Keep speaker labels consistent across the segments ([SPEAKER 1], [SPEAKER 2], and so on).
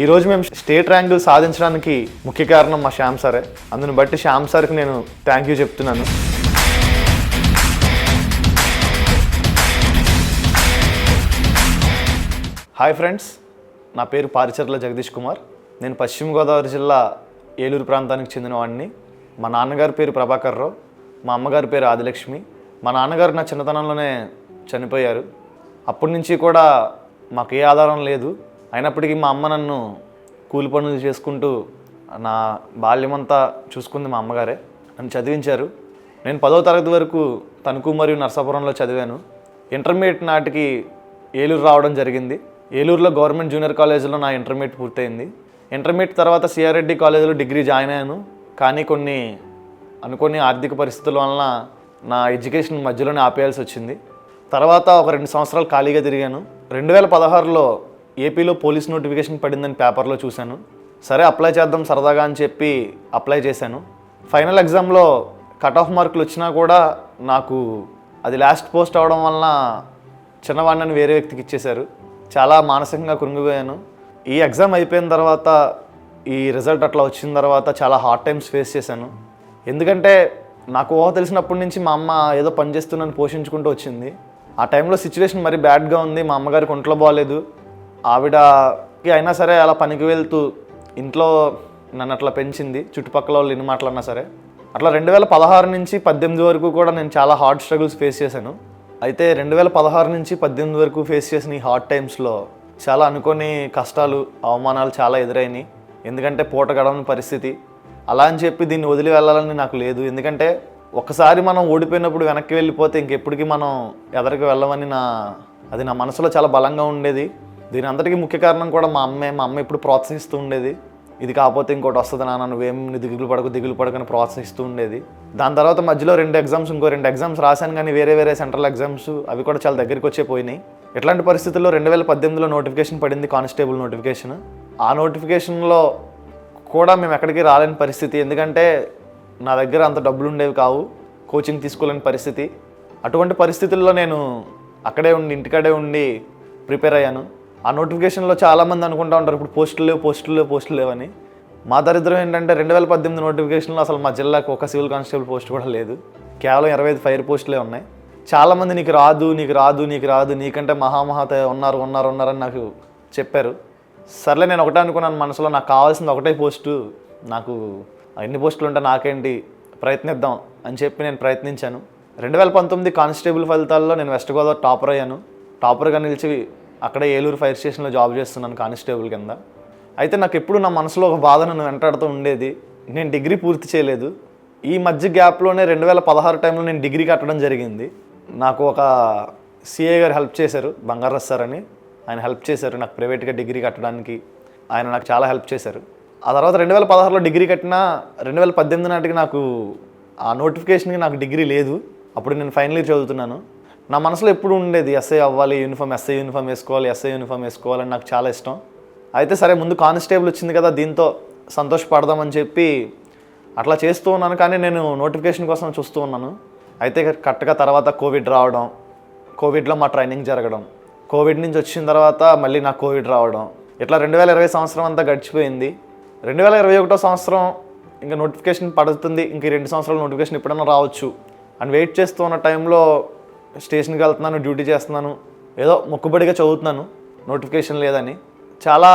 [SPEAKER 1] ఈ రోజు మేము స్టేట్ ర్యాంకులు సాధించడానికి ముఖ్య కారణం మా శ్యామ్ సారే. అందుని బట్టి శ్యామ్ సార్కి నేను థ్యాంక్ యూ చెప్తున్నాను. హాయ్ ఫ్రెండ్స్ నా పేరు పారిచర్ల జగదీష్ కుమార్. నేను పశ్చిమ గోదావరి జిల్లా ఏలూరు ప్రాంతానికి చెందిన వాడిని. మా నాన్నగారి పేరు ప్రభాకర్ రావు మా అమ్మగారి పేరు ఆదిలక్ష్మి. మా నాన్నగారు నా చిన్నతనంలోనే చనిపోయారు. అప్పటి నుంచి కూడా మాకు ఏ ఆధారం లేదు. అయినప్పటికీ మా అమ్మ నన్ను కూలి పనులు చేసుకుంటూ నా బాల్యమంతా చూసుకుంది మా అమ్మగారే. నన్ను చదివించారు. నేను పదో తరగతి వరకు తణుకు మరియు నర్సాపురంలో చదివాను. ఇంటర్మీడియట్ నాటికి ఏలూరు రావడం జరిగింది. ఏలూరులో గవర్నమెంట్ జూనియర్ కాలేజీలో నా ఇంటర్మీడియట్ పూర్తయింది. ఇంటర్మీడియట్ తర్వాత సిఆర్రెడ్డి కాలేజీలో డిగ్రీ జాయిన్ అయ్యాను. కానీ కొన్ని అనుకోని ఆర్థిక పరిస్థితుల వలన నా ఎడ్యుకేషన్ మధ్యలోనే ఆపేయాల్సి వచ్చింది. తర్వాత ఒక రెండు సంవత్సరాలు ఖాళీగా తిరిగాను. రెండు వేల పదహారులో ఏపీలో పోలీస్ నోటిఫికేషన్ పడిందని పేపర్లో చూశాను. సరే అప్లై చేద్దాం సరదాగా అని చెప్పి అప్లై చేశాను. ఫైనల్ ఎగ్జామ్లో కట్ ఆఫ్ మార్కులు వచ్చినా కూడా నాకు అది లాస్ట్ పోస్ట్ అవడం వలన చిన్నవాడిని వేరే వ్యక్తికి ఇచ్చేశారు. చాలా మానసికంగా కృంగిపోయాను. ఈ ఎగ్జామ్ అయిపోయిన తర్వాత ఈ రిజల్ట్ అట్లా వచ్చిన తర్వాత చాలా హార్డ్ టైమ్స్ ఫేస్ చేశాను. ఎందుకంటే నాకు ఊహ తెలిసినప్పటి నుంచి మా అమ్మ ఏదో పని చేస్తూ నన్ను పోషించుకుంటూ వచ్చింది. ఆ టైంలో సిచ్యువేషన్ మరీ బ్యాడ్గా ఉంది. మా అమ్మగారికి ఒంట్లో బాగాలేదు ఆవిడకి అయినా సరే అలా పనికి వెళ్తూ ఇంట్లో నన్ను అట్లా పెంచింది. చుట్టుపక్కల వాళ్ళు ఎన్ని మాట్లాడినా సరే. అట్లా రెండు వేల పదహారు నుంచి పద్దెనిమిది వరకు కూడా నేను చాలా హార్డ్ స్ట్రగుల్స్ ఫేస్ చేశాను. అయితే రెండు వేల పదహారు నుంచి పద్దెనిమిది వరకు ఫేస్ చేసిన ఈ హార్డ్ టైమ్స్లో చాలా అనుకోని కష్టాలు అవమానాలు చాలా ఎదురైనాయి. ఎందుకంటే పూట గడవని పరిస్థితి. అలా అని చెప్పి దీన్ని వదిలి వెళ్ళాలని నాకు లేదు. ఎందుకంటే ఒకసారి మనం ఓడిపోయినప్పుడు వెనక్కి వెళ్ళిపోతే ఇంకెప్పటికీ మనం ఎదరికి వెళ్ళమని నా అది నా మనసులో చాలా బలంగా ఉండేది. దీని అంతటికీ ముఖ్య కారణం కూడా మా అమ్మే మా అమ్మ ఇప్పుడు ప్రోత్సహిస్తూ ఉండేది. ఇది కాకపోతే ఇంకోటి వస్తుంది నాన్న నువ్వేం దిగులు పడకు దిగులు పడకని ప్రోత్సహిస్తూ ఉండేది. దాని తర్వాత మధ్యలో రెండు ఎగ్జామ్స్ ఇంకో రెండు ఎగ్జామ్స్ రాశాను కానీ వేరే వేరే సెంట్రల్ ఎగ్జామ్స్ అవి కూడా చాలా దగ్గరికి వచ్చే పోయినాయి. ఇట్లాంటి పరిస్థితుల్లో రెండు వేల పద్దెనిమిదిలో నోటిఫికేషన్ పడింది కానిస్టేబుల్ నోటిఫికేషన్. ఆ నోటిఫికేషన్లో కూడా మేము ఎక్కడికి రాలేని పరిస్థితి. ఎందుకంటే నా దగ్గర అంత డబ్బులు ఉండేవి కావు కోచింగ్ తీసుకోలేని పరిస్థితి. అటువంటి పరిస్థితుల్లో నేను అక్కడే ఉండి ఇంటికాడే ఉండి ప్రిపేర్ అయ్యాను. ఆ నోటిఫికేషన్లో చాలామంది అనుకుంటా ఉంటారు ఇప్పుడు పోస్టులు లేవు పోస్టులు లేవు పోస్టులు లేవని మా దరిద్రం ఏంటంటే రెండు వేల పద్దెనిమిది నోటిఫికేషన్లో అసలు మా జిల్లాకు ఒక సివిల్ కానిస్టేబుల్ పోస్ట్ కూడా లేదు. కేవలం ఇరవై ఐదు ఫైర్ పోస్టులే ఉన్నాయి. చాలామంది నీకు రాదు నీకు రాదు నీకు రాదు నీకంటే మహామహాత ఉన్నారు ఉన్నారు ఉన్నారని నాకు చెప్పారు. సర్లే నేను ఒకటే అనుకున్నాను మనసులో నాకు కావాల్సింది ఒకటే పోస్టు నాకు ఎన్ని పోస్టులు ఉంటే నాకేంటి? ప్రయత్నిద్దాం అని చెప్పి నేను ప్రయత్నించాను. రెండు వేల పంతొమ్మిది కానిస్టేబుల్ ఫలితాల్లో నేను వెస్ట్ గోదావరి టాపర్ అయ్యాను. టాపర్గా నిలిచి అక్కడే ఏలూరు ఫైర్ స్టేషన్లో జాబ్ చేస్తున్నాను కానిస్టేబుల్ కింద. అయితే నాకు ఎప్పుడు నా మనసులో ఒక బాధ నన్ను వెంటాడుతూ ఉండేది. నేను డిగ్రీ పూర్తి చేయలేదు. ఈ మధ్య గ్యాప్లోనే రెండు వేల పదహారు టైంలో నేను డిగ్రీ కట్టడం జరిగింది. నాకు ఒక సిఏ గారు హెల్ప్ చేశారు బంగారస్ సార్ అని. ఆయన హెల్ప్ చేశారు నాకు ప్రైవేట్గా డిగ్రీ కట్టడానికి. ఆయన నాకు చాలా హెల్ప్ చేశారు. ఆ తర్వాత రెండు వేల పదహారులో డిగ్రీ కట్టినా రెండు వేల పద్దెనిమిది నాటికి నాకు ఆ నోటిఫికేషన్కి నాకు డిగ్రీ లేదు. అప్పుడు నేను ఫైనల్ ఇయర్ చదువుతున్నాను. నా మనసులో ఎప్పుడు ఉండేది ఎస్ఐ అవ్వాలి యూనిఫామ్ ఎస్ఐ యూనిఫామ్ వేసుకోవాలి ఎస్ఐ యూనిఫామ్ వేసుకోవాలని నాకు చాలా ఇష్టం. అయితే సరే ముందు కానిస్టేబుల్ వచ్చింది కదా దీంతో సంతోషపడదామని చెప్పి అట్లా చేస్తూ ఉన్నాను కానీ నేను నోటిఫికేషన్ కోసం చూస్తూ ఉన్నాను. అయితే కరెక్ట్గా తర్వాత కోవిడ్ రావడం కోవిడ్లో మా ట్రైనింగ్ జరగడం కోవిడ్ నుంచి వచ్చిన తర్వాత మళ్ళీ నాకు కోవిడ్ రావడం ఇట్లా రెండు వేల ఇరవై సంవత్సరం అంతా గడిచిపోయింది. రెండు వేల ఇరవై ఒకటో సంవత్సరం ఇంకా నోటిఫికేషన్ పడుతుంది ఇంక రెండు సంవత్సరాలు నోటిఫికేషన్ ఎప్పుడైనా రావచ్చు అని వెయిట్ చేస్తూ ఉన్న టైంలో స్టేషన్కి వెళ్తున్నాను డ్యూటీ చేస్తున్నాను ఏదో మొక్కుబడిగా చదువుతున్నాను నోటిఫికేషన్ లేదని. చాలా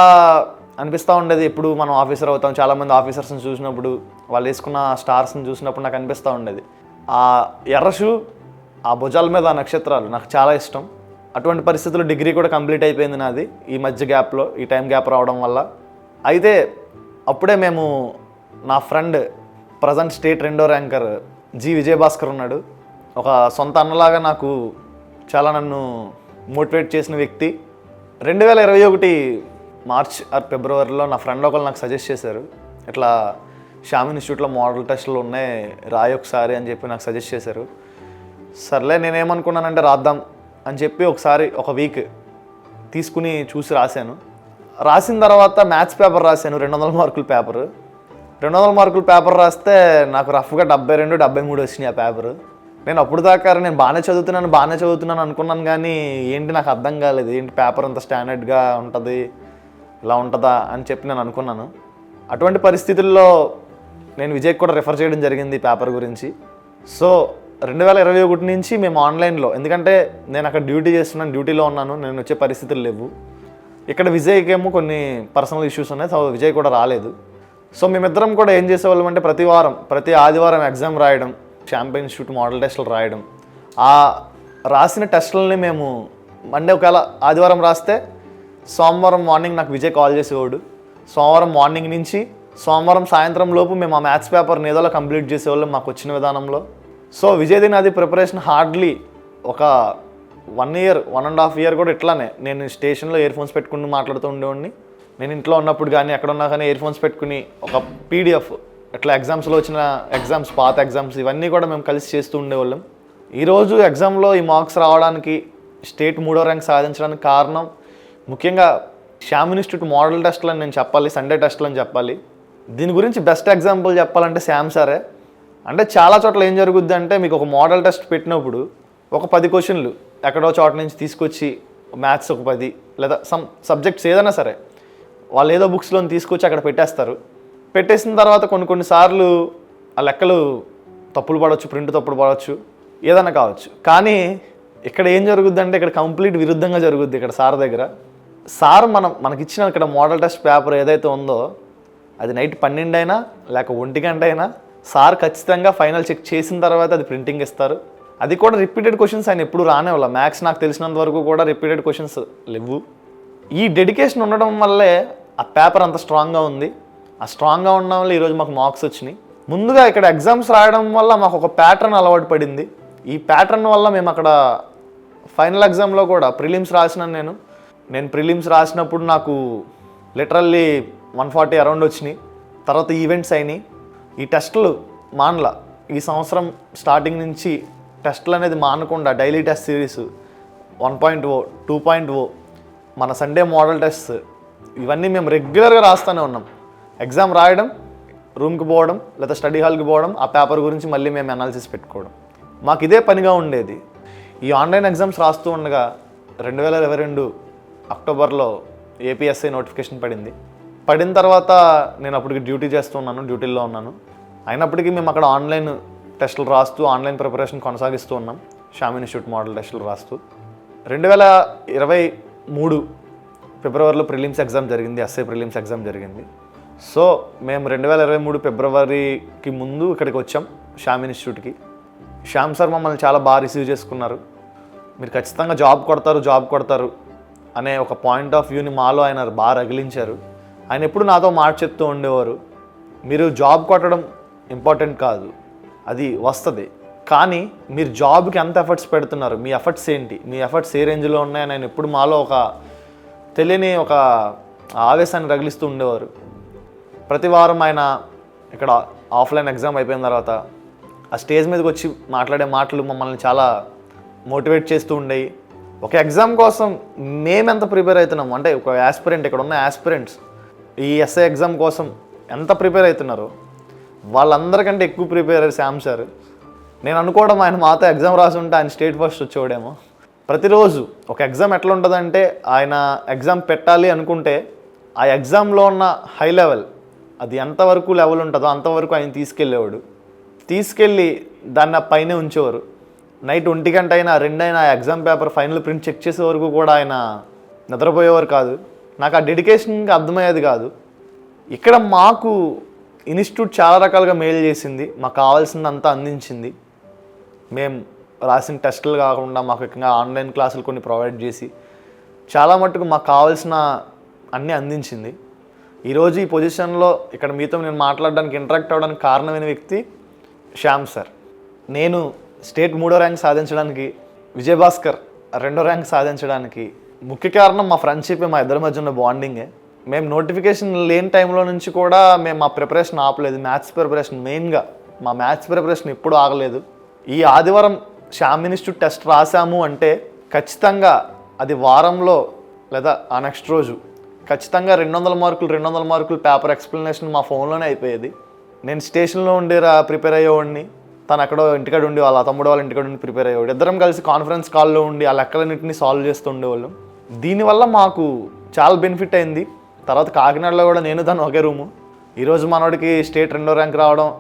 [SPEAKER 1] అనిపిస్తూ ఉండేది ఎప్పుడు మనం ఆఫీసర్ అవుతాం చాలామంది ఆఫీసర్స్ని చూసినప్పుడు వాళ్ళు వేసుకున్న స్టార్స్ని చూసినప్పుడు నాకు అనిపిస్తూ ఉండేది. ఆ ఎర్ర షూ ఆ భుజాల మీద ఆ నక్షత్రాలు నాకు చాలా ఇష్టం. అటువంటి పరిస్థితుల్లో డిగ్రీ కూడా కంప్లీట్ అయిపోయింది నాది ఈ మధ్య గ్యాప్లో ఈ టైం గ్యాప్ రావడం వల్ల. అయితే అప్పుడే మేము నా ఫ్రెండ్ ప్రజెంట్ స్టేట్ రెండో ర్యాంకర్ జి విజయభాస్కర్ ఉన్నాడు. ఒక సొంత అన్నలాగా నాకు చాలా నన్ను మోటివేట్ చేసిన వ్యక్తి. రెండు వేల ఇరవై ఒకటి మార్చ్ ఆర్ ఫిబ్రవరిలో నా ఫ్రెండ్ ఒకరు నాకు సజెస్ట్ చేశారు. ఇట్లా శ్యామ్ ఇన్స్టిట్యూట్లో మోడల్ టెస్ట్లు ఉన్నాయి రాయి ఒకసారి అని చెప్పి నాకు సజెస్ట్ చేశారు. సర్లే నేనేమనుకున్నానంటే రాద్దాం అని చెప్పి ఒకసారి ఒక వీక్ తీసుకుని చూసి రాశాను. రాసిన తర్వాత మ్యాథ్స్ పేపర్ రాశాను రెండు వందల మార్కుల పేపర్. రెండు వందల మార్కుల పేపర్ రాస్తే నాకు రఫ్గా డెబ్బై రెండు డెబ్బై మూడు వచ్చినాయి ఆ పేపర్. నేను అప్పుడు దాకా నేను బాగానే చదువుతున్నాను బాగానే చదువుతున్నాను అనుకున్నాను కానీ ఏంటి నాకు అర్థం కాలేదు. ఏంటి పేపర్ అంత స్టాండర్డ్గా ఉంటుంది ఇలా ఉంటుందా అని చెప్పి నేను అనుకున్నాను. అటువంటి పరిస్థితుల్లో నేను విజయ్కి కూడా రిఫర్ చేయడం జరిగింది పేపర్ గురించి. సో రెండు వేల ఇరవై ఒకటి నుంచి మేము ఆన్లైన్లో ఎందుకంటే నేను అక్కడ డ్యూటీ చేస్తున్నాను డ్యూటీలో ఉన్నాను నేను వచ్చే పరిస్థితులు లేవు. ఇక్కడ విజయ్కి ఏమో కొన్ని పర్సనల్ ఇష్యూస్ ఉన్నాయి సో విజయ్ కూడా రాలేదు. సో మేమిద్దరం కూడా ఏం చేసేవాళ్ళం అంటే ప్రతి వారం ప్రతి ఆదివారం ఎగ్జామ్ రాయడం ఛాంపియన్ షూట్ మోడల్ టెస్టులు రాయడం. ఆ రాసిన టెస్టులని మేము మండే ఒకవేళ ఆదివారం రాస్తే సోమవారం మార్నింగ్ నాకు విజయ్ కాల్ చేసేవాడు. సోమవారం మార్నింగ్ నుంచి సోమవారం సాయంత్రం లోపు మేము ఆ మ్యాథ్స్ పేపర్ని ఏదోలా కంప్లీట్ చేసేవాళ్ళం మాకు వచ్చిన విధానంలో. సో విజయ్ దిన్ అది ప్రిపరేషన్ హార్డ్లీ ఒక one year one and half year కూడా ఇట్లానే. నేను స్టేషన్లో ఇయర్ ఫోన్స్ పెట్టుకుని మాట్లాడుతూ ఉండేవాడిని. నేను ఇంట్లో ఉన్నప్పుడు కానీ ఎక్కడ ఉన్నా కానీ ఇయర్ ఫోన్స్ పెట్టుకుని ఒక పీడిఎఫ్ అట్లా ఎగ్జామ్స్లో వచ్చిన ఎగ్జామ్స్ పాత ఎగ్జామ్స్ ఇవన్నీ కూడా మేము కలిసి చేస్తూ ఉండేవాళ్ళం. ఈరోజు ఎగ్జామ్లో ఈ మార్క్స్ రావడానికి స్టేట్ మూడో ర్యాంక్ సాధించడానికి కారణం ముఖ్యంగా శ్యామ్ ఇన్స్టిట్యూట్ మోడల్ టెస్ట్లు అని నేను చెప్పాలి సండే టెస్ట్లు అని చెప్పాలి. దీని గురించి బెస్ట్ ఎగ్జాంపుల్ చెప్పాలంటే శ్యామ్ సారే అంటే చాలా చోట్ల ఏం జరుగుద్ది అంటే మీకు ఒక మోడల్ టెస్ట్ పెట్టినప్పుడు ఒక పది క్వశ్చన్లు ఎక్కడో చోట నుంచి తీసుకొచ్చి మ్యాథ్స్ ఒక పది లేదా సమ్ సబ్జెక్ట్స్ ఏదైనా సరే వాళ్ళు ఏదో బుక్స్లో తీసుకొచ్చి అక్కడ పెట్టేస్తారు. పెట్టేసిన తర్వాత కొన్ని కొన్నిసార్లు ఆ లెక్కలు తప్పులు పడవచ్చు ప్రింట్ తప్పులు పడవచ్చు ఏదైనా కావచ్చు. కానీ ఇక్కడ ఏం జరుగుద్ది అంటే ఇక్కడ కంప్లీట్ విరుద్ధంగా జరుగుద్ది ఇక్కడ సార్ దగ్గర. సార్ మనం మనకిచ్చిన ఇక్కడ మోడల్ టెస్ట్ పేపర్ ఏదైతే ఉందో అది నైట్ పన్నెండు అయినా లేక ఒంటి గంట అయినా సార్ ఖచ్చితంగా ఫైనల్ చెక్ చేసిన తర్వాత అది ప్రింటింగ్ ఇస్తారు. అది కూడా రిపీటెడ్ క్వశ్చన్స్ ఆయన ఎప్పుడు రానివ్వాల మ్యాథ్స్ నాకు తెలిసినంత వరకు కూడా రిపీటెడ్ క్వశ్చన్స్ లేవు. ఈ డెడికేషన్ ఉండడం వల్లే ఆ పేపర్ అంత స్ట్రాంగ్గా ఉంది. ఆ స్ట్రాంగ్గా ఉండడం వల్ల ఈరోజు మాకు మార్క్స్ వచ్చినాయి. ముందుగా ఇక్కడ ఎగ్జామ్స్ రాయడం వల్ల మాకు ఒక ప్యాటర్న్ అలవాటు పడింది. ఈ ప్యాటర్న్ వల్ల మేము అక్కడ ఫైనల్ ఎగ్జామ్లో కూడా ప్రిలిమ్స్ రాసిన నేను. నేను ప్రిలిమ్స్ రాసినప్పుడు నాకు లిటరల్లీ వన్ ఫార్టీ అరౌండ్ వచ్చినాయి. తర్వాత ఈవెంట్స్ అయినాయి. ఈ టెస్టులు మానలా. ఈ సంవత్సరం స్టార్టింగ్ నుంచి టెస్టులు అనేది మానకుండా daily test series one point O two point O మన సండే మోడల్ టెస్ట్ ఇవన్నీ మేము రెగ్యులర్గా రాస్తూనే ఉన్నాం. ఎగ్జామ్ రాయడం రూమ్కి పోవడం లేదా స్టడీ హాల్కి పోవడం ఆ పేపర్ గురించి మళ్ళీ మేము అనాలిసిస్ పెట్టుకోవడం. మాకు ఇదే పనిగా ఉండేది. ఈ ఆన్లైన్ ఎగ్జామ్స్ రాస్తూ ఉండగా రెండు వేల ఇరవై రెండు అక్టోబర్లో ఏపీఎస్ఐ నోటిఫికేషన్ పడింది. పడిన తర్వాత నేను అప్పటికి డ్యూటీ చేస్తూ ఉన్నాను డ్యూటీలో ఉన్నాను. అయినప్పటికీ మేము అక్కడ ఆన్లైన్ టెస్టులు రాస్తూ ఆన్లైన్ ప్రిపరేషన్ కొనసాగిస్తూ ఉన్నాం. షామ్ ఇన్స్టిట్యూట్ మోడల్ టెస్టులు రాస్తూ. రెండు వేల ఇరవై మూడు ఫిబ్రవరిలో ప్రిలిమ్స్ ఎగ్జామ్ జరిగింది ఎస్ఐ ప్రిలిమ్స్ ఎగ్జామ్ జరిగింది. సో మేము రెండు వేల ఇరవై మూడు ఫిబ్రవరికి ముందు ఇక్కడికి వచ్చాం శ్యామ్ ఇన్స్టిట్యూట్కి. శ్యామ్ సార్ మమ్మల్ని చాలా బాగా రిసీవ్ చేసుకున్నారు. మీరు ఖచ్చితంగా జాబ్ కొడతారు జాబ్ కొడతారు అనే ఒక పాయింట్ ఆఫ్ వ్యూని మాలో ఆయన బాగా రగిలించారు. ఆయన ఎప్పుడు నాతో మాట చెప్తూ ఉండేవారు మీరు జాబ్ కొట్టడం ఇంపార్టెంట్ కాదు అది వస్తుంది. కానీ మీరు జాబ్కి ఎంత ఎఫర్ట్స్ పెడుతున్నారు మీ ఎఫర్ట్స్ ఏంటి మీ ఎఫర్ట్స్ ఏ రేంజ్లో ఉన్నాయని ఆయన ఎప్పుడు మాలో ఒక తెలియని ఒక ఆవేశాన్ని రగిలిస్తూ ఉండేవారు. ప్రతి వారం ఆయన ఇక్కడ ఆఫ్లైన్ ఎగ్జామ్ అయిపోయిన తర్వాత ఆ స్టేజ్ మీదకి వచ్చి మాట్లాడే మాటలు మమ్మల్ని చాలా మోటివేట్ చేస్తూ ఉండేవి. ఒక ఎగ్జామ్ కోసం మేమెంత ప్రిపేర్ అవుతున్నాం అంటే ఒక యాస్పిరెంట్ ఇక్కడ ఉన్న యాస్పిరెంట్స్ ఈ ఎస్ఐ ఎగ్జామ్ కోసం ఎంత ప్రిపేర్ అవుతున్నారో? వాళ్ళందరికంటే ఎక్కువ ప్రిపేర్ అయ్యారు శామ్ సార్. నేను అనుకోవడం ఆయన మాతో ఎగ్జామ్ రాసి ఉంటే ఆయన స్టేట్ ఫస్ట్ వచ్చేవాడేమో. ప్రతిరోజు ఒక ఎగ్జామ్ ఎట్లా ఉంటుందంటే ఆయన ఎగ్జామ్ పెట్టాలి అనుకుంటే ఆ ఎగ్జామ్లో ఉన్న హై లెవెల్ అది ఎంతవరకు లెవెల్ ఉంటుందో అంతవరకు ఆయన తీసుకెళ్ళేవాడు. తీసుకెళ్ళి దాన్ని ఆ పైనే ఉంచేవారు. నైట్ ఒంటి గంట అయినా రెండైనా exam paper final print check చేసే వరకు కూడా ఆయన నిద్రపోయేవారు కాదు. నాకు ఆ డెడికేషన్ అర్థమయ్యేది కాదు. ఇక్కడ మాకు ఇన్స్టిట్యూట్ చాలా రకాలుగా మేలు చేసింది. మాకు కావాల్సిందంతా అందించింది. మేము రాసిన టెస్టులు కాకుండా మాకు ఇంకా ఆన్లైన్ క్లాసులు కొన్ని ప్రొవైడ్ చేసి చాలా మట్టుకు మాకు కావాల్సిన అన్నీ అందించింది. ఈరోజు ఈ పొజిషన్లో ఇక్కడ మీతో నేను మాట్లాడడానికి ఇంటరాక్ట్ అవ్వడానికి కారణమైన వ్యక్తి శ్యామ్ సార్. నేను స్టేట్ మూడో ర్యాంక్ సాధించడానికి విజయభాస్కర్ రెండో ర్యాంక్ సాధించడానికి ముఖ్య కారణం మా ఫ్రెండ్షిప్ మా ఇద్దరి మధ్య ఉన్న బాండింగే. మేము నోటిఫికేషన్ లేని టైంలో నుంచి కూడా మేము మా ప్రిపరేషన్ ఆపలేదు. మ్యాథ్స్ ప్రిపరేషన్ మెయిన్గా. మా మ్యాథ్స్ ప్రిపరేషన్ ఎప్పుడూ ఆగలేదు. ఈ ఆదివారం శ్యామ్ ఇన్స్టిట్యూట్ టెస్ట్ రాసాము అంటే ఖచ్చితంగా అది వారంలో లేదా ఆ నెక్స్ట్ రోజు ఖచ్చితంగా రెండు వందల మార్కులు రెండు వందల మార్కులు పేపర్ ఎక్స్ప్లెనేషన్ మా ఫోన్లోనే అయిపోయేది. నేను స్టేషన్లో ఉండి రా ప్రిపేర్ అయ్యేవాడిని. తను అక్కడో ఇంటికాడ ఉండి వాళ్ళ తమ్ముడు వాళ్ళ ఇంటికాడ ఉండి ప్రిపేర్ అయ్యేవాడు. ఇద్దరం కలిసి కాన్ఫరెన్స్ కాల్లో ఉండి ఆ లెక్కలన్నింటినీ సాల్వ్ చేస్తూ ఉండేవాళ్ళం. దీనివల్ల మాకు చాలా బెనిఫిట్ అయింది. తర్వాత కాకినాడలో కూడా నేను తను ఒకే రూము ఈరోజు మనోడికి స్టేట్ రెండో ర్యాంక్ రావడం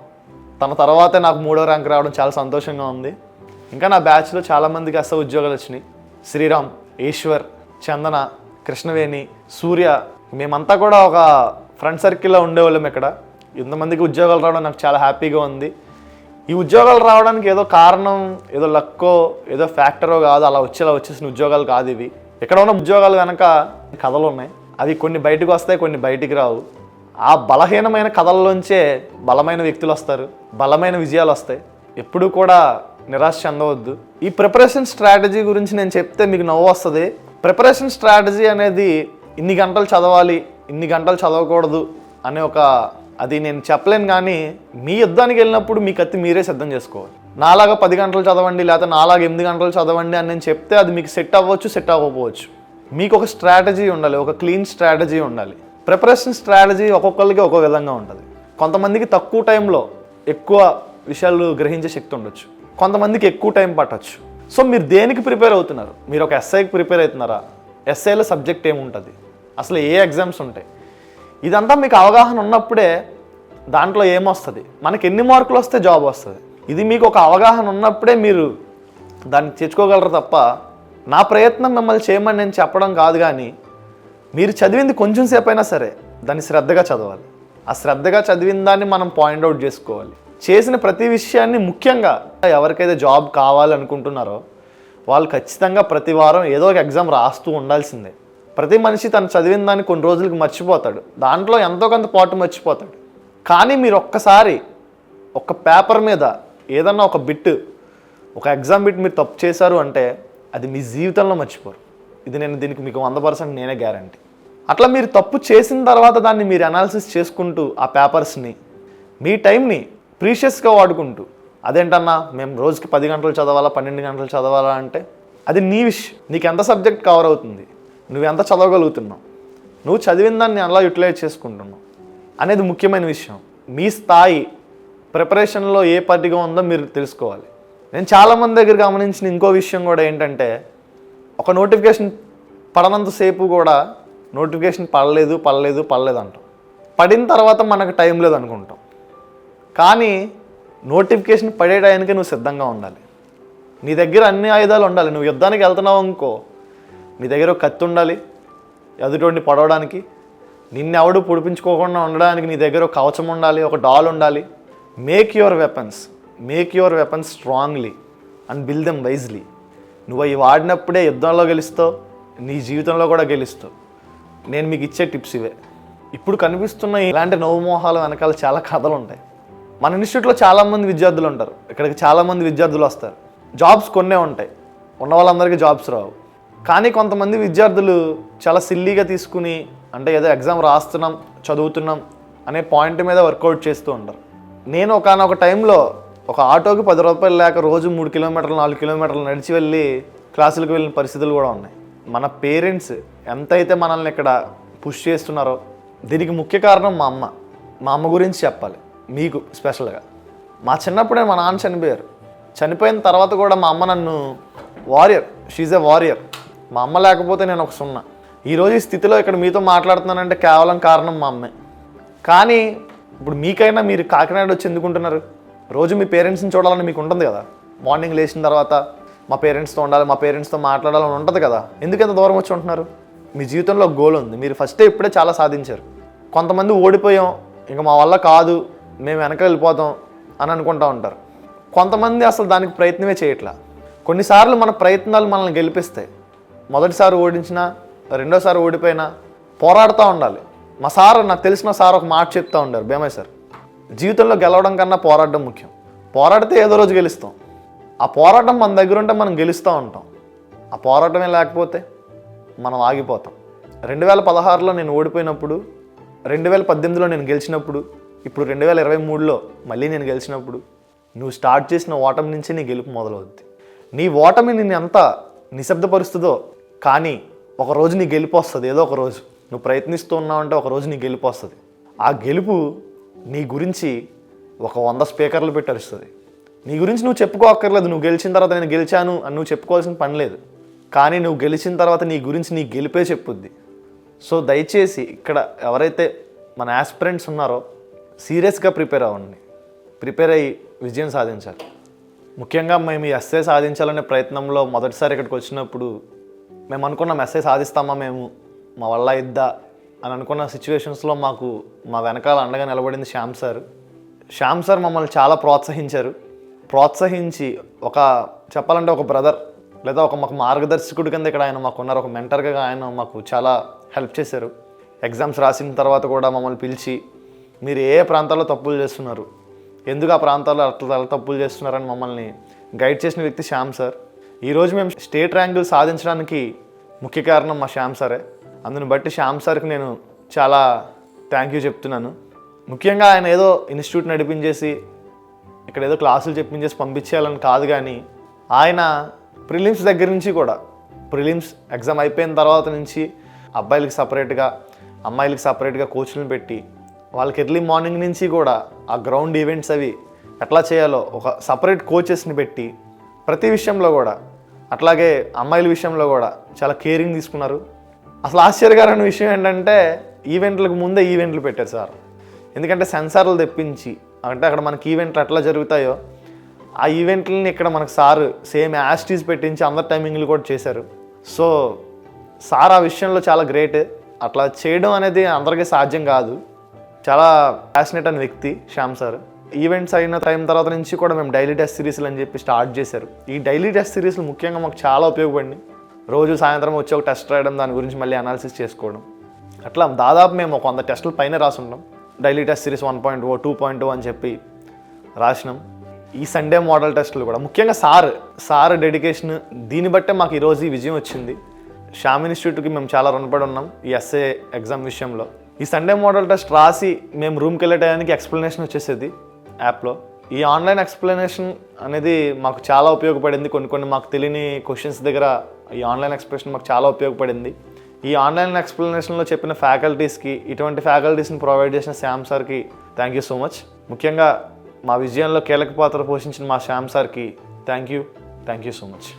[SPEAKER 1] తన తర్వాతే నాకు మూడో ర్యాంక్ రావడం చాలా సంతోషంగా ఉంది. ఇంకా నా బ్యాచ్లో చాలామందికి అస్సలు ఉద్యోగాలు వచ్చినాయి. శ్రీరామ్ ఈశ్వర్ చందన కృష్ణవేణి సూర్య మేమంతా కూడా ఒక ఫ్రెండ్ సర్కిల్లో ఉండేవాళ్ళం ఇక్కడ. ఇంతమందికి ఉద్యోగాలు రావడం నాకు చాలా హ్యాపీగా ఉంది. ఈ ఉద్యోగాలు రావడానికి ఏదో కారణం ఏదో లక్కో ఏదో ఫ్యాక్టరో కాదు అలా వచ్చేలా వచ్చేసిన ఉద్యోగాలు కాదు ఇవి. ఇక్కడ ఉన్న ఉద్యోగాలు వెనక కథలు ఉన్నాయి అవి కొన్ని బయటకు వస్తాయి కొన్ని బయటికి రావు. ఆ బలహీనమైన కథల్లోంచే బలమైన వ్యక్తులు వస్తారు బలమైన విజయాలు వస్తాయి. ఎప్పుడూ కూడా నిరాశ చెందవద్దు. ఈ ప్రిపరేషన్ స్ట్రాటజీ గురించి నేను చెప్తే మీకు నవ్వు వస్తుంది. ప్రిపరేషన్ స్ట్రాటజీ అనేది ఇన్ని గంటలు చదవాలి ఇన్ని గంటలు చదవకూడదు అనే ఒక అది నేను చెప్పలేను కానీ మీ యుద్ధానికి వెళ్ళినప్పుడు మీ కత్తి మీరే సిద్ధం చేసుకోవాలి. నాలాగా పది గంటలు చదవండి లేకపోతే నాలాగా ఎనిమిది గంటలు చదవండి అని నేను చెప్తే అది మీకు సెట్ అవ్వచ్చు సెట్ అవ్వకపోవచ్చు. మీకు ఒక స్ట్రాటజీ ఉండాలి ఒక క్లీన్ స్ట్రాటజీ ఉండాలి. ప్రిపరేషన్ స్ట్రాటజీ ఒక్కొక్కరికి ఒక్కో విధంగా ఉంటుంది. కొంతమందికి తక్కువ టైంలో ఎక్కువ విషయాలు గ్రహించే శక్తి ఉండొచ్చు. కొంతమందికి ఎక్కువ టైం పట్టచ్చు. సో మీరు దేనికి ప్రిపేర్ అవుతున్నారు? మీరు ఒక ఎస్ఐకి ప్రిపేర్ అవుతున్నారా? ఎస్ఐలో సబ్జెక్ట్ ఏముంటుంది? అసలు ఏ ఎగ్జామ్స్ ఉంటాయి? ఇదంతా మీకు అవగాహన ఉన్నప్పుడే దాంట్లో ఏమొస్తుంది? మనకి ఎన్ని మార్కులు వస్తే జాబ్ వస్తుంది. ఇది మీకు ఒక అవగాహన ఉన్నప్పుడే మీరు దాన్ని తెచ్చుకోగలరు తప్ప నా ప్రయత్నం మిమ్మల్ని చేయమని నేను చెప్పడం కాదు కానీ మీరు చదివింది కొంచెం సేపు అయినా సరే దాన్ని శ్రద్ధగా చదవాలి. ఆ శ్రద్ధగా చదివిన దాన్ని మనం పాయింట్అవుట్ చేసుకోవాలి. చేసిన ప్రతి విషయాన్ని ముఖ్యంగా ఎవరికైతే జాబ్ కావాలనుకుంటున్నారో వాళ్ళు ఖచ్చితంగా ప్రతి వారం ఏదో ఒక ఎగ్జామ్ రాస్తూ ఉండాల్సిందే. ప్రతి మనిషి తను చదివిన దాన్ని కొన్ని రోజులకి మర్చిపోతాడు. దాంట్లో ఎంతో కొంత పాటు మర్చిపోతాడు. కానీ మీరు ఒక్కసారి ఒక పేపర్ మీద ఏదన్నా ఒక బిట్ ఒక ఎగ్జామ్ బిట్ మీరు తప్పు చేశారు అంటే అది మీ జీవితంలో మర్చిపోరు. ఇది నేను దీనికి మీకు వంద పర్సెంట్ నేనే గ్యారంటీ. అట్లా మీరు తప్పు చేసిన తర్వాత దాన్ని మీరు అనాలిసిస్ చేసుకుంటూ ఆ పేపర్స్ని మీ టైంని ప్రీషియస్గా వాడుకుంటూ అదేంటన్నా మేము రోజుకి పది గంటలు చదవాలా పన్నెండు గంటలు చదవాలా? అంటే అది నీ విషయం. నీకు ఎంత సబ్జెక్ట్ కవర్ అవుతుంది? నువ్వెంత చదవగలుగుతున్నావు? నువ్వు చదివిన దాన్ని ఎలా యూటిలైజ్ చేసుకుంటున్నావు? అనేది ముఖ్యమైన విషయం. మీ స్థాయి ప్రిపరేషన్లో ఏ పార్టీగా ఉందో మీరు తెలుసుకోవాలి. నేను చాలామంది దగ్గర గమనించిన ఇంకో విషయం కూడా ఏంటంటే ఒక నోటిఫికేషన్ పడనంతసేపు కూడా నోటిఫికేషన్ పడలేదు పడలేదు పడలేదు అంటాం. పడిన తర్వాత మనకు టైం లేదు అనుకుంటాం. కానీ నోటిఫికేషన్ పడే నువ్వు సిద్ధంగా ఉండాలి. నీ దగ్గర అన్ని ఆయుధాలు ఉండాలి. నువ్వు యుద్ధానికి వెళ్తున్నావు అనుకో నీ దగ్గర కత్తి ఉండాలి. ఎదుటోడిని పడవడానికి నిన్ను ఎవడు పొడిపించుకోకుండా ఉండడానికి నీ దగ్గర ఒక కవచం ఉండాలి ఒక డాల్ ఉండాలి. Make your weapons make your weapons strongly and build them wisely నువ్వు అవి వాడినప్పుడే యుద్ధంలో గెలుస్తావు నీ జీవితంలో కూడా గెలుస్తావు. నేను మీకు ఇచ్చే టిప్స్ ఇవే. ఇప్పుడు కనిపిస్తున్న ఇలాంటి నవమోహాల వెనకాల చాలా కథలు ఉంటాయి. మన ఇన్స్టిట్యూట్లో చాలామంది విద్యార్థులు ఉంటారు. ఇక్కడికి చాలామంది విద్యార్థులు వస్తారు. జాబ్స్ కొన్నే ఉంటాయి. ఉన్న వాళ్ళందరికీ జాబ్స్ రావు. కానీ కొంతమంది విద్యార్థులు చాలా సిల్లీగా తీసుకుని అంటే ఏదో ఎగ్జామ్ రాస్తున్నాం చదువుతున్నాం అనే పాయింట్ మీద వర్కౌట్ చేస్తూ ఉంటారు. నేను ఒకనొక టైంలో ఒక ఆటోకి పది రూపాయలు లేక రోజు మూడు కిలోమీటర్లు నాలుగు కిలోమీటర్లు నడిచి వెళ్ళి క్లాసులకు వెళ్ళిన పరిస్థితులు కూడా ఉన్నాయి. మన పేరెంట్స్ ఎంతైతే మనల్ని ఇక్కడ పుష్ చేస్తున్నారో దీనికి ముఖ్య కారణం మా అమ్మ. మా అమ్మ గురించి చెప్పాలి. మీకు స్పెషల్గా మా చిన్నప్పుడే మా నాన్న చనిపోయారు. చనిపోయిన తర్వాత కూడా మా అమ్మ నన్ను వారియర్ షీజ్ ఎ వారియర్ మా అమ్మ లేకపోతే నేను ఒక సున్నా. ఈరోజు ఈ స్థితిలో ఇక్కడ మీతో మాట్లాడుతున్నానంటే కేవలం కారణం మా అమ్మే. కానీ ఇప్పుడు మీకైనా మీరు కాకినాడ వచ్చి ఎందుకుంటున్నారు? రోజు మీ పేరెంట్స్ని చూడాలని మీకు ఉంటుంది కదా? మార్నింగ్ లేచిన తర్వాత మా పేరెంట్స్తో ఉండాలి మా పేరెంట్స్తో మాట్లాడాలని ఉంటుంది కదా? ఎందుకు ఎంత దూరం వచ్చి ఉంటున్నారు? మీ జీవితంలో గోల్ ఉంది. మీరు ఫస్టే ఇప్పుడే చాలా సాధించారు. కొంతమంది ఓడిపోయాం. ఇంకా మా వల్ల కాదు. మేము వెనక వెళ్ళిపోతాం అని అనుకుంటా ఉంటారు. కొంతమంది అసలు దానికి ప్రయత్నమే చేయట్లా. కొన్నిసార్లు మన ప్రయత్నాలు మనల్ని గెలిపిస్తాయి మొదటిసారి ఓడించినా రెండోసారి ఓడిపోయినా పోరాడుతూ ఉండాలి. మా సార్ నాకు తెలిసిన సార్ ఒక మాట చెప్తా ఉండారు భీమయ్య సార్. జీవితంలో గెలవడం కన్నా పోరాడడం ముఖ్యం. పోరాడితే ఏదో రోజు గెలుస్తాం. ఆ పోరాటం మన దగ్గర ఉంటే మనం గెలుస్తూ ఉంటాం. ఆ పోరాటమే లేకపోతే మనం ఆగిపోతాం. రెండు వేల పదహారులో నేను ఓడిపోయినప్పుడు రెండు వేల పద్దెనిమిదిలో నేను గెలిచినప్పుడు ఇప్పుడు రెండు వేల ఇరవై మూడులో మళ్ళీ నేను గెలిచినప్పుడు నువ్వు స్టార్ట్ చేసిన ఓటమి నుంచి నీ గెలుపు మొదలవుద్ది. నీ ఓటమి నిన్ను ఎంత నిశ్శబ్దపరుస్తుందో కానీ ఒకరోజు నీ గెలుపు వస్తుంది. ఏదో ఒక రోజు. నువ్వు ప్రయత్నిస్తూ ఉన్నావంటే ఒక రోజు నీ గెలుపు వస్తుంది. ఆ గెలుపు నీ గురించి ఒక వంద స్పీకర్లు పెట్టి అరుస్తుంది నీ గురించి నువ్వు చెప్పుకోక్కర్లేదు. నువ్వు గెలిచిన తర్వాత నేను గెలిచాను అని నువ్వు చెప్పుకోవాల్సిన పని లేదు. కానీ నువ్వు గెలిచిన తర్వాత నీ గురించి నీ గెలిపే చెప్పుద్ది. సో దయచేసి ఇక్కడ ఎవరైతే మన యాస్పిరెంట్స్ ఉన్నారో సీరియస్గా ప్రిపేర్ అవ్వండి. ప్రిపేర్ అయ్యి విజయం సాధించాలి. ముఖ్యంగా మేము ఈ ఎస్ఏ సాధించాలనే ప్రయత్నంలో మొదటిసారి ఇక్కడికి వచ్చినప్పుడు మేము అనుకున్నాం ఎస్ఏ సాధిస్తామా మేము మా వల్ల ఇద్దా అని అనుకున్న సిచ్యువేషన్స్లో మాకు మా వెనకాల అండగా నిలబడింది శ్యామ్ సార్. శ్యామ్ సార్ మమ్మల్ని చాలా ప్రోత్సహించారు. ప్రోత్సహించి ఒక చెప్పాలంటే ఒక బ్రదర్ లేదా ఒక మాకు మార్గదర్శకుడి కింద ఇక్కడ ఆయన మాకు ఉన్నారు. ఒక మెంటర్గా ఆయన మాకు చాలా హెల్ప్ చేశారు. ఎగ్జామ్స్ రాసిన తర్వాత కూడా మమ్మల్ని పిలిచి మీరు ఏ ప్రాంతాల్లో తప్పులు చేస్తున్నారు? ఎందుకు ఆ ప్రాంతాల్లో అట్లా అలా తప్పులు చేస్తున్నారని మమ్మల్ని గైడ్ చేసిన వ్యక్తి శ్యామ్ సార్. ఈరోజు మేము స్టేట్ ర్యాంకులు సాధించడానికి ముఖ్య కారణం మా శ్యామ్ సారే. అందుని బట్టి శ్యామ్ సార్కి నేను చాలా థ్యాంక్ యూ చెప్తున్నాను. ముఖ్యంగా ఆయన ఏదో ఇన్స్టిట్యూట్ నడిపించేసి ఇక్కడ ఏదో క్లాసులు చెప్పించేసి పంపించేయాలని కాదు కానీ ఆయన ప్రిలిమ్స్ దగ్గర నుంచి కూడా ప్రిలిమ్స్ ఎగ్జామ్ అయిపోయిన తర్వాత నుంచి అబ్బాయిలకి సపరేట్గా అమ్మాయిలకి సపరేట్గా కోచ్లను పెట్టి వాళ్ళకి ఎర్లీ మార్నింగ్ నుంచి కూడా ఆ గ్రౌండ్ ఈవెంట్స్ అవి ఎట్లా చేయాలో ఒక సపరేట్ కోచెస్ని పెట్టి ప్రతి విషయంలో కూడా అట్లాగే అమ్మాయిల విషయంలో కూడా చాలా కేరింగ్ తీసుకున్నారు. అసలు ఆశ్చర్యకరమైన విషయం ఏంటంటే ఈవెంట్లకు ముందే ఈవెంట్లు పెట్టారు సార్. ఎందుకంటే సెన్సార్లు తెప్పించి అంటే అక్కడ మనకి ఈవెంట్లు ఎట్లా జరుగుతాయో ఆ ఈవెంట్లని ఇక్కడ మనకు సార్ సేమ్ యాస్టీస్ పెట్టించి అందరి టైమింగ్లు కూడా చేశారు. సో సార్ ఆ విషయంలో చాలా గ్రేట్. అట్లా చేయడం అనేది అందరికీ సాధ్యం కాదు. చాలా ప్యాషనెట్ అనే వ్యక్తి శ్యామ్ సార్. ఈవెంట్స్ అయిన టైం తర్వాత నుంచి కూడా మేము డైలీ టెస్ట్ సిరీస్లు అని చెప్పి స్టార్ట్ చేశారు. ఈ డైలీ టెస్ట్ సిరీస్లు ముఖ్యంగా మాకు చాలా ఉపయోగపడింది రోజు సాయంత్రం వచ్చి ఒక టెస్ట్ రాయడం దాని గురించి మళ్ళీ అనాలిసిస్ చేసుకోవడం. అట్లా దాదాపు మేము ఒక వంద టెస్టులు పైన రాసుంటాం daily test series one point O two point O అని చెప్పి రాసినాం. ఈ సండే మోడల్ టెస్టులు కూడా. ముఖ్యంగా సార్ సార్ డెడికేషన్ దీన్ని బట్టే మాకు ఈరోజు ఈ విజయం వచ్చింది. శ్యామ్ ఇన్స్టిట్యూట్కి మేము చాలా రుణపడి ఉన్నాం ఈ ఎస్ఏ ఎగ్జామ్ విషయంలో. ఈ సండే మోడల్ టెస్ట్ రాసి మేము రూమ్కి వెళ్ళే టయానికి ఎక్స్ప్లెనేషన్ వచ్చేసేది యాప్లో ఈ ఆన్లైన్ ఎక్స్ప్లెనేషన్ అనేది మాకు చాలా ఉపయోగపడింది. కొన్ని కొన్ని మాకు తెలియని క్వశ్చన్స్ దగ్గర ఈ ఆన్లైన్ ఎక్స్ప్లెనేషన్ మాకు చాలా ఉపయోగపడింది. ఈ ఆన్లైన్ ఎక్స్ప్లెనేషన్లో చెప్పిన ఫ్యాకల్టీస్కి ఇటువంటి ఫ్యాకల్టీస్ని ప్రొవైడ్ చేసిన శ్యామ్ సార్కి థ్యాంక్ యూ సో మచ్ ముఖ్యంగా మా విజయంలో కీలక పాత్ర పోషించిన మా శ్యామ్ సార్కి thank you thank you so much